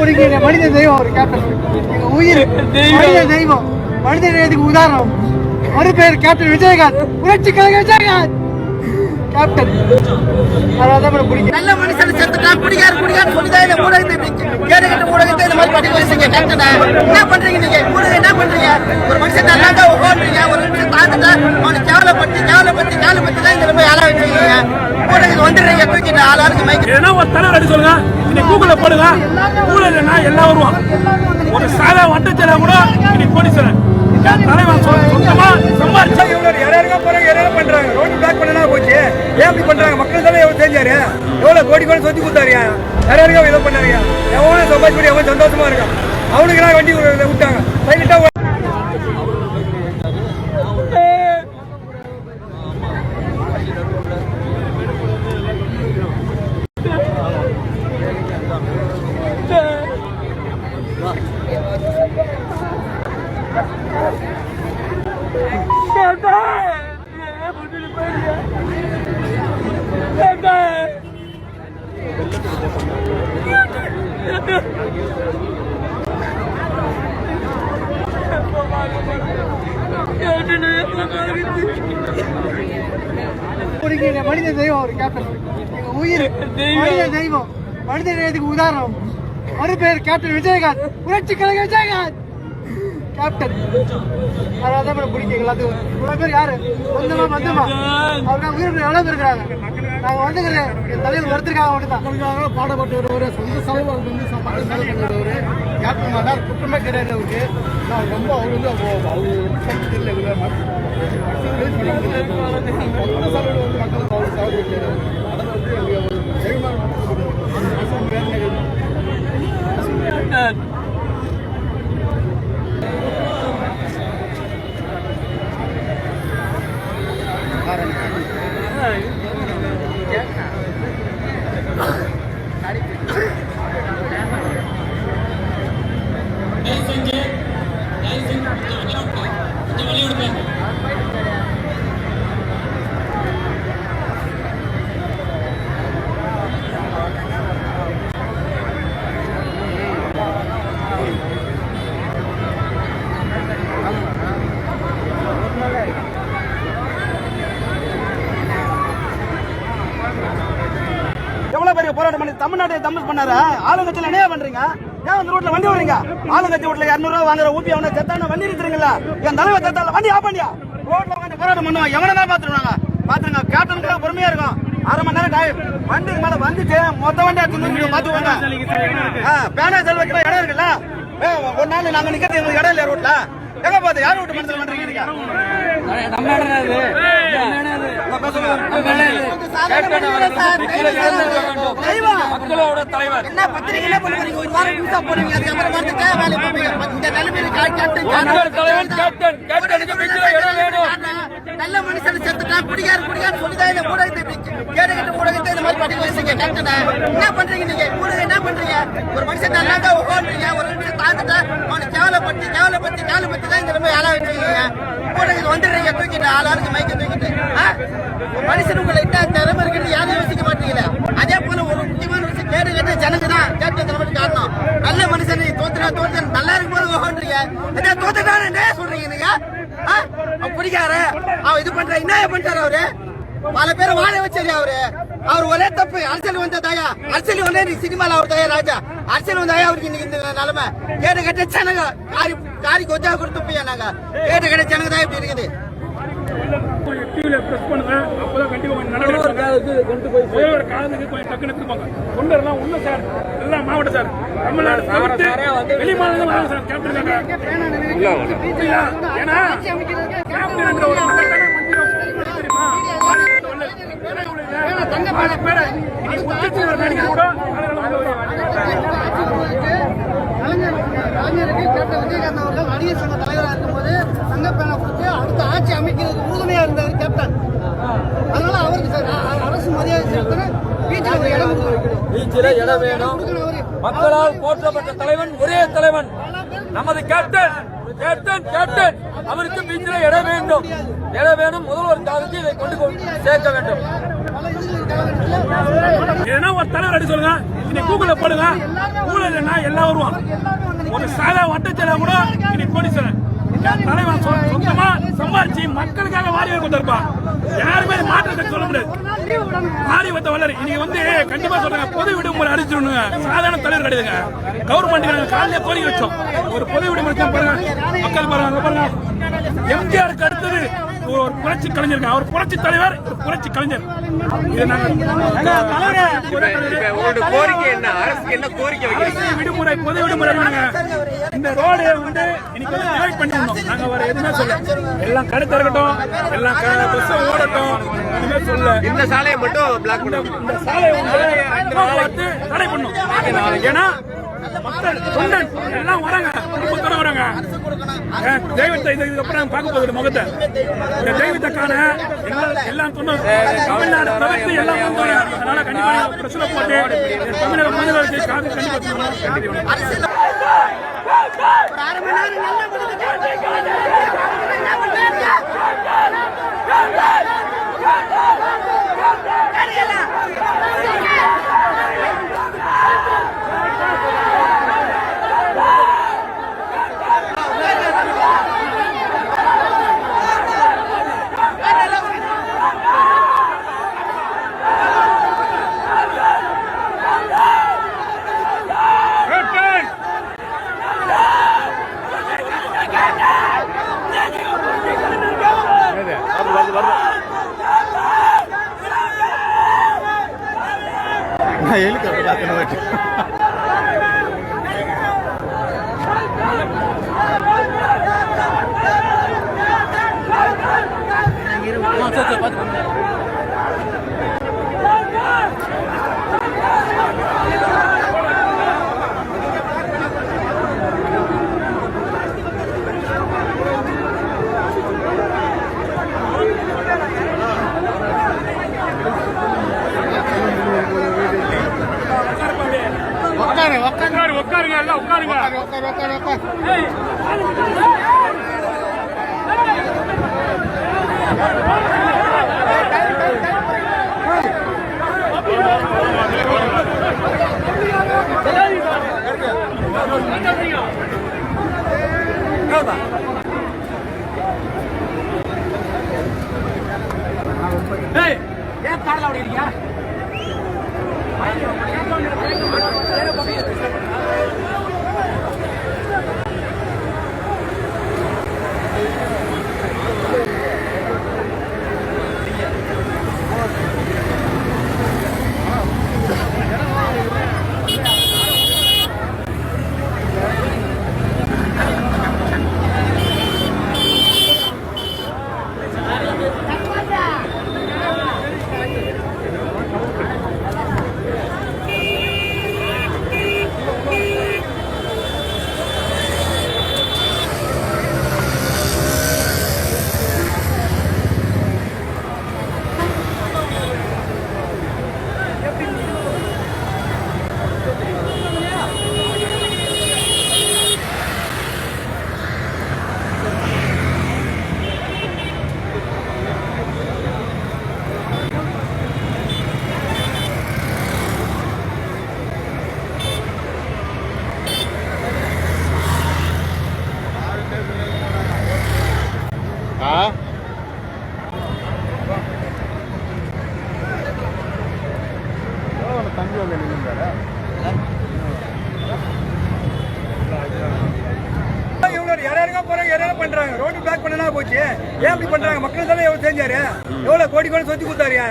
மனித தெய்வம் ஒரு கேப்டன் எங்க உயிர் மனித தெய்வம். மனித நேயத்துக்கு உதாரணம். ஒரு பேர் கேப்டன் விஜயகாந்த். புரட்சி கழக விஜயகாந்த். கேப்டன். அதான் பிடிக்கும் நல்ல மனுஷன் செத்துட்டா குடிகார குடிகார சொல்லிதான் இந்த ஊடகத்தை கேடுகிட்ட ஊடகத்தை இந்த மாதிரி படிக்க வச்சுங்க என்ன பண்றீங்க நீங்க? ஊடகம் என்ன பண்றீங்க? ஒரு மனுஷன் நல்லா ஓடுறீங்க ஒரு நிமிஷம் தாத்துட்டா அவனை கேவலப்பட்டு கேவலப்பட்டு கேவலப்பட்டு தான் இந்த போய் ஆளா வச்சுக்கீங்க ஊடகத்துக்கு வந்துடுறீங்க தூக்கிட்டு ஆளாருக்கு மைக்கு ஏன்னா ஒரு தலைவர் அடி சொல்லுங்க. இன்னைக்கு கூகுள்ல போடுங்க. ஊழல்னா எல்லாம் வருவான் ஒரு சாதா வட்டச்சல கூட இன்னைக்கு கோடீஸ்வரன் தலைவன் சொந்தமா சம்பாரிச்சா யாராருக்கா போறாங்க யாராவது பண்றாங்க. ரோடு பிளாக் பண்ணனா போச்சு. ஏன் அப்படி பண்றாங்க மக்கள் தானே எவ்வளவு செஞ்சாரு எவ்வளவு கோடி கோடி சொத்தி கொடுத்தாரு யாராருக்கா ஏதோ பண்ணாருயா எவனும் சம்பாதிச்சு பண்ணி எவ்வளவு சந்தோஷமா இருக்கான் அவனுக்கு நான் வண்டி விட்டாங்க சைலண்டா பிடிக்கிற மனித தெய்வம் ஒரு கேப்டன் எங்க உயிர் மனித தெய்வம். மனித நேயத்துக்கு உதாரணம். ஒரு பேர் கேப்டன் விஜயகாந்த். புரட்சி கழக விஜயகாந்த். கேப்டன். அதான் மேடம் பிடிக்கும் எல்லாத்துக்கும் இவ்வளவு பேர் யாரு? சொந்தமா பந்தமா அவங்க உயிர் எவ்வளவு பேர் இருக்கிறாங்க நாங்க வந்துக்கிறேன் என் தலைவர் ஒருத்தருக்காக மட்டும்தான். பாடப்பட்டவர் சொந்த செலவு வந்து பண்ணுறவர் கேப்டன் மாட்டார் குற்றமே கிடையாது அவருக்கு. நான் ரொம்ப அவர் வந்து அவர் தெரியல இவ்வளோ வந்து மக்களுக்கு அவர் செலவு கிடையாது வந்து எங்களுக்கு ஒரு பெரிய போராட்டம் பண்ணி பண்ணாரு. ஆளுங்கட்சியில என்ன பண்றீங்க? ஏன் அந்த ரோட்ல வண்டி விடுறீங்க ஆளுங்கட்சி ரோட்ல இரநூறுவா வாங்குற ஊபி அவனை செத்தான வண்டி நிறுத்துறீங்களா என் தலைவர் செத்தால வண்டி ஆஃப் பண்ணியா? ரோட்ல உட்காந்து போராட்டம் பண்ணுவான். எவனை தான் பாத்துருவாங்க பாத்துருங்க கேப்டனுக்கு பொறுமையா இருக்கும். அரை மணி நேரம் டைம் வண்டிக்கு மேல வந்துட்டு மொத்த வண்டி எடுத்து பாத்துக்கோங்க ஆ, பேனா செல் வைக்கிற இடம் இருக்குல்ல? ஒரு நாள் நாங்க நிக்கிறது எங்களுக்கு இடம் இல்லையா ரோட்ல? எங்க பாத்து யார் வீட்டு மனசுல பண்றீங்க மக்களோட தலைவர். என்ன ஒரு வாரம் நியூஸா போடுவீங்க. அதுக்கப்புறம் வந்துட்டு வேலை பார்ப்பீங்க. இந்த நிலைமையில கேப்டன் மக்கள் தலைவன் கேப்டன் கேப்டனுக்கு பிச்சில இடம் வேணும் நல்ல மனுஷன் செத்துட்டா குடிகார குடிகார சொல்லிதான் இந்த ஊடகத்தை இந்த மாதிரி படிக்க வச்சுங்க கேப்டனா என்ன பண்றீங்க நீங்க? ஊடகம் என்ன பண்றீங்க? ஒரு மனுஷன் நல்லா ஓடுறீங்க ஒரு நிமிஷம் தாத்துட்டா அவனை கேவலப்பட்டு கேவலப்பட்டு கேவலப்பட்டு தான் இந்த மாதிரி ஆளா வச்சுக்கீங்க ஊடகத்துக்கு வந்துடுறீங்க. தூக்கிட்டு ஆளாளுக்கு மைக்க தூக்கிட்டு. மனுஷன் உங்களை இட்டா திறமை இருக்குன்னு யாரும் யோசிக்க மாட்டீங்களே? அதே போல ஒரு முக்கியமான விஷயம் கேடு கேட்ட ஜனங்க தான் கேட்ட தலைமைக்கு காரணம். நல்ல மனுஷன் தோத்துனா தோத்து நல்லா இருக்கும்போது ஓடுறீங்க அதே தோத்துட்டாரு என்ன சொல்றீங்க நீங்க? பிடிக்காரு அவன் இது பண்ற என்ன பண்றாரு அவரு? பல பேரை வாழ வச்சாரு அவரு. அவர் ஒரே தப்பு அரசியல் வந்த தாயா. அரசியல் வந்தே நீ சினிமால அவர் தாயா ராஜா. அரசியல் வந்தாயா அவருக்கு இன்னைக்கு இந்த நிலைமை. கேட்டு கேட்ட ஜனங்க காரி காரி கொஞ்சம் கொடுத்து போய் நாங்க. கேட்டு கேட்ட ஜனங்க தான் இப்படி இருக்குது. டிவில பிரஸ் பண்ணுங்க. அப்பதான் கண்டிப்பா கொஞ்சம் நடவடிக்கை கொண்டு போய் ஒரே ஒரு காலத்துக்கு கொஞ்சம் டக்குனு எடுத்துப்பாங்க உள்ள சார். எல்லாம் மாவட்ட சார். தமிழ்நாடு தவிர்த்து வெளி மாநிலம் வாங்க சார் கேப்டன்? ஏன்னா கேப்டன் என்ற ஒரு மகத்தான மந்திரம் தெரியுமா? பேரை உள்ளது. ஆளு பேரை. இன்னைக்கு உச்சத்தில் ஒரு நடிகர் கூட ஆளுகளை உள்ள வருவாங்க. கலைஞர் கலைஞருக்கு கேப்டன் விஜயகாந்த் அவர்கள் நடிகர் சங்க தலைவராக இருக்கும்போது தங்கப்பேனை கொடுத்து அடுத்த ஆட்சி அமைக்கிறதுக்கு உறுதுணையா இருந்தார் கேப்டன் அதனால அவருக்கு சார் அ- அ- அரசு மரியாதை செலுத்தணும் பீச்சில் ஒரு இடம் கொடுக்க வைக்கணும் பீச்சில் இடம் வேணும். கொடுக்கணும் மக்களால் போற்றப்பட்ட தலைவன் ஒரே தலைவன். நமது கேப்டன் கேப்டன் கேப்டன். அவருக்கு பீச்சில் இடம் வேண்டும். இடம் வேணும். முதல்வர் காலத்தில் இதை கொண்டு சேர்க்க வேண்டும். பல ஏன்னா ஒரு தலைவர் அடி சொல்லுங்க. இன்னைக்கு கூகுள்ல போடுங்க. கூகுள் இல்லைன்னா எல்லாம் வருவான். ஒரு சாதா வட்டச்செலவு கூட இன்னைக்கு கோடீஸ்வரன் என் தலைவன் சம்பாரிச்சு மக்களுக்காக வாரி கொடுத்திருப்பான் யாருமே மாற்றத்தை சொல்ல முடியாது. மாறி வந்த வளர். இன்னைக்கு வந்து கண்டிப்பா சொல்றாங்க. பொது விடுமுறை அடிச்சிடணுங்க. சாதாரண தலைவர் கிடையாதுங்க. கவர்மெண்ட் காலையில கோரிக்கை வச்சோம். ஒரு பொது விடுமுறை பாருங்க. மக்கள் பாருங்க பாருங்க. எம்ஜிஆருக்கு அடுத்தது ஒரு புரட்சி கலைஞருங்க அவர் புரட்சி தலைவர் புரட்சி கலைஞர். கோரிக்கை என்ன? அரசுக்கு என்ன கோரிக்கை விடுமுறை பொது விடுமுறை. இந்த ரோடு வந்து இன்னைக்கு வந்து டிவைட் பண்ணிடணும் நாங்க வேற எதுவுமே சொல்ல எல்லாம் கடை திறக்கட்டும் எல்லாம் பஸ் ஓடட்டும் எதுவுமே சொல்ல இந்த சாலையை மட்டும் பிளாக் பண்ணுங்க இந்த சாலை வந்து தடை பண்ணும் ஏன்னா மக்கள் தொண்டன் எல்லாம் வராங்க. குடும்பத்தோட வராங்க. தெய்வத்தை இது- இதுக்கப்புறம் பார்க்க போகுது முகத்தை. இந்த தெய்வத்தை காண எல்லாம் எல்லாம் தமிழ்நாடு தவிர்த்து எல்லாம் அதனால கண்டிப்பா பிரச்சனை போட்டு தமிழக மனிதர்களுக்கு காது கண்டிப்பா உட்காருங்க ஏன் உட்காருங்க அப்படி இருக்கியா பண்றாங்க? ரோடு பிளாக் பண்ணனா போச்சு. ஏன் இப்படி பண்றாங்க? மக்கள் தானே எவ்வளவு செஞ்சாரு? எவ்வளவு கோடி கோடி சொத்தி கொடுத்தாருயா?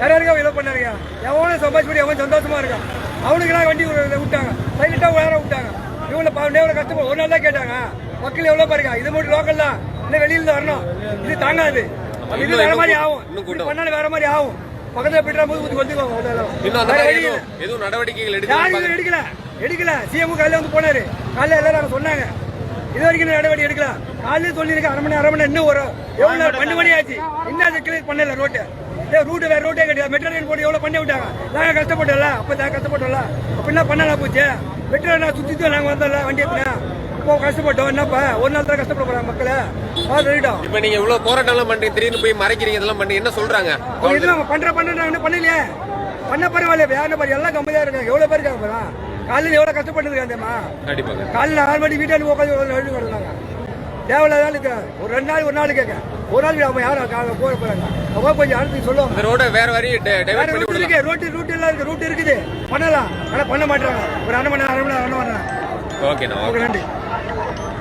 யாராருக்கா இவ்வளவு பண்ணாருங்க எவனும் சம்பாதிச்சு எவன் சந்தோஷமா இருக்கான்? அவனுக்கு வண்டி விட- விட்டாங்க. சைலண்டா வேற விட்டாங்க. இவங்கள பாவம் எவ்வளவு கஷ்டப்படும் ஒரு நாள் தான் கேட்டாங்க. மக்கள் எவ்வளவு பாருங்க. இது மட்டும் லோக்கல் தான். இன்னும் வெளியில வரணும். இது தாங்காது. இது வேற மாதிரி ஆகும். பண்ணாலும் வேற மாதிரி ஆகும். பக்கத்துல போயிட்டு போது ஊத்தி இல்ல. எதுவும் நடவடிக்கைகள் எடுக்கல. எடுக்கல. சிஎம் காலையில வந்து போனாரு. காலையில எல்லாரும் சொன்னாங்க. இது வரைக்கும் நடவடிக்கை எடுக்கல காலையில சொல்லியிருக்க அரை மணி அரை மணி இன்னும் வரும் எவ்வளவு நேரம் பன்னெண்டு மணி ஆச்சு? இன்னும் அது கிளியர் பண்ணல ரோட்டு ஏ. ரூட்டு வேற ரோட்டே கிடையாது மெட்ரோ லைன் போட்டு எவ்வளவு பண்ணி விட்டாங்க? நாங்க கஷ்டப்பட்டோம்ல அப்ப நாங்க கஷ்டப்பட்டோம்ல. அப்ப என்ன பண்ணலாம் போச்சு? மெட்ரோ நான் சுத்தி தான் நாங்க வந்தோம்ல வண்டி எடுத்தேன் இப்போ கஷ்டப்பட்டோம். என்னப்பா? ஒரு நாள் தான் கஷ்டப்பட போறாங்க மக்களை. சொல்லிட்டோம். இப்ப நீங்க இவ்வளவு போராட்டம் எல்லாம் பண்றீங்க திடீர்னு போய் மறைக்கிறீங்க இதெல்லாம் பண்ணி என்ன சொல்றாங்க? அவங்க இது நம்ம பண்ற பண்ற என்ன பண்ணலையே. பண்ண பரவாயில்ல வேற பாரு எல்லாம் கம்மியா இருக்காங்க. எவ்வளவு பேர் இருக்காங்க காலையில எவ்வளவு கஷ்டப்பட்டு இருக்காங்கம்மா கண்டிப்பாக காலையில ஆறு மணி வீட்டாண்டு உட்காந்து எழுதி கிடந்தாங்க தேவையில்லாத ஆளுக்கு ஒரு ரெண்டு நாள் ஒரு நாள் கேட்க. ஒரு நாள் அவங்க யாரும் போக போறாங்க? அவங்க கொஞ்சம் அடுத்து சொல்லுவாங்க. ரோட வேற வரி இருக்கு. ரோட்டு ரூட் எல்லாம் இருக்கு. ரூட் இருக்குது. பண்ணலாம். ஆனா பண்ண மாட்டாங்க. ஒரு அரை மணி நேரம் அரை மணி நேரம் ஓகே நன்றி.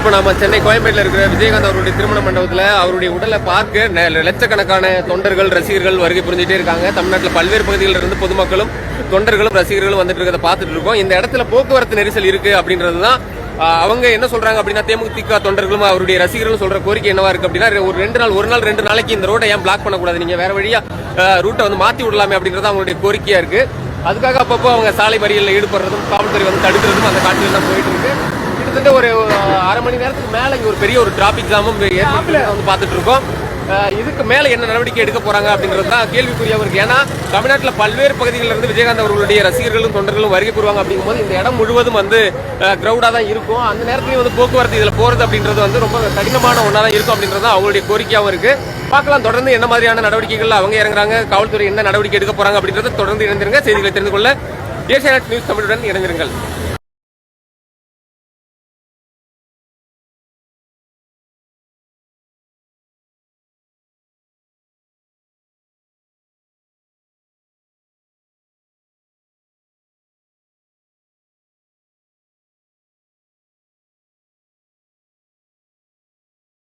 இப்போ நம்ம சென்னை கோயம்பேட்டில் இருக்கிற விஜயகாந்த் அவருடைய திருமண மண்டபத்தில் அவருடைய உடலை பார்க்க லட்சக்கணக்கான தொண்டர்கள் ரசிகர்கள் வருகை புரிஞ்சுட்டே இருக்காங்க. தமிழ்நாட்டில் பல்வேறு பகுதிகளில் இருந்து பொதுமக்களும் தொண்டர்களும் ரசிகர்களும் வந்துட்டு இருக்கிறத பார்த்துட்டு இருக்கோம். இந்த இடத்துல போக்குவரத்து நெரிசல் இருக்கு அப்படின்றது தான் அவங்க என்ன சொல்றாங்க அப்படின்னா தேமுதிக தொண்டர்களும் அவருடைய ரசிகர்களும் சொல்ற கோரிக்கை என்னவா இருக்கு அப்படின்னா ஒரு ரெண்டு நாள் ஒரு நாள் ரெண்டு நாளைக்கு இந்த ரோட்டை ஏன் பிளாக் பண்ணக்கூடாது? நீங்க வேற வழியா ரூட்டை வந்து மாத்தி விடலாமே அப்படின்றது அவங்களுடைய கோரிக்கையா இருக்கு. அதுக்காக அப்பப்போ அவங்க சாலை மறியலில் ஈடுபடுறதும் காவல்துறை வந்து தடுக்கிறதும் அந்த காட்சியில் தான் போயிட்டு இருக்கு. கிட்டத்தட்ட ஒரு அரை மணி நேரத்துக்கு மேல இங்க ஒரு பெரிய ஒரு டிராபிக் ஜாமும் ஏற்பட்டு வந்து பார்த்துட்டு இருக்கோம் இதுக்கு மேல என்ன நடவடிக்கை எடுக்க போறாங்க அப்படின்றது தான் கேள்விக்குறியா இருக்கு ஏன்னா தமிழ்நாட்டில் பல்வேறு பகுதிகளில் இருந்து விஜயகாந்த் அவர்களுடைய ரசிகர்களும் தொண்டர்களும் வருகை புரிவாங்க அப்படிங்கும்போது இந்த இடம் முழுவதும் வந்து கிரௌடா தான் இருக்கும். அந்த நேரத்துலயும் வந்து போக்குவரத்து இதுல போறது அப்படின்றது வந்து ரொம்ப கடினமான ஒன்றா தான் இருக்கும் அப்படின்றது தான் அவங்களுடைய கோரிக்கையாகவும் இருக்கு. பார்க்கலாம். தொடர்ந்து என்ன மாதிரியான நடவடிக்கைகள் அவங்க இறங்குறாங்க காவல்துறை என்ன நடவடிக்கை எடுக்க போறாங்க அப்படின்றத தொடர்ந்து இணைந்திருங்க. செய்திகளை தெரிந்து கொள்ள ஏசியா நியூஸ் தமிழுடன் இணைந்திருங்கள்.